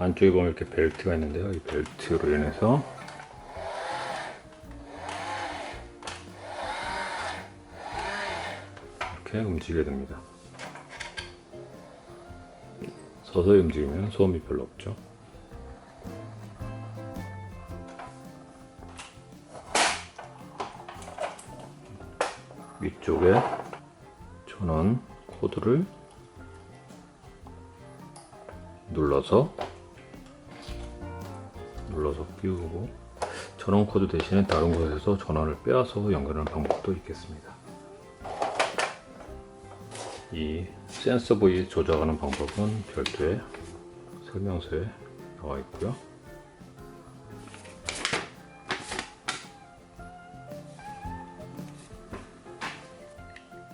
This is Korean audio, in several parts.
안쪽에 보면 이렇게 벨트가 있는데요. 이 벨트로 인해서 이렇게 움직이게 됩니다. 서서히 움직이면 소음이 별로 없죠. 위쪽에 전원 코드를 눌러서 눌러서 끼우고 전원 코드 대신에 다른 곳에서 전원을 빼앗아 연결하는 방법도 있겠습니다. 이 센서 부위 조작하는 방법은 별도의 설명서에 나와 있고요.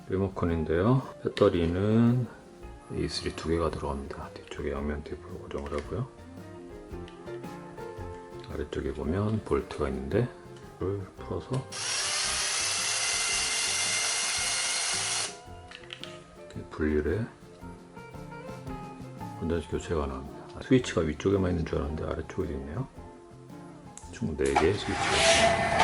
리모컨인데요. 배터리는 A3 두 개가 들어갑니다. 뒤쪽에 양면 테이프로 고정을 하고요. 아래쪽에 보면 볼트가 있는데 이걸 풀어서 분리를 해 건전지 교체가 가능합니다. 스위치가 위쪽에만 있는 줄 알았는데 아래쪽에도 있네요. 총 4개의 스위치가 있습니다.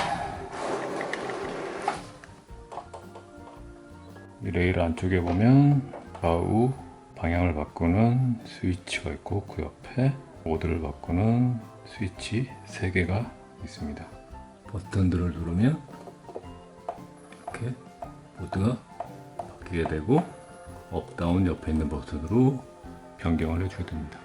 이 레일 안쪽에 보면 좌우 방향을 바꾸는 스위치가 있고 그 옆에 모드를 바꾸는 스위치 3개가 있습니다. 버튼들을 누르면 이렇게 모드가 바뀌게 되고 업, 다운 옆에 있는 버튼으로 변경을 해주게 됩니다.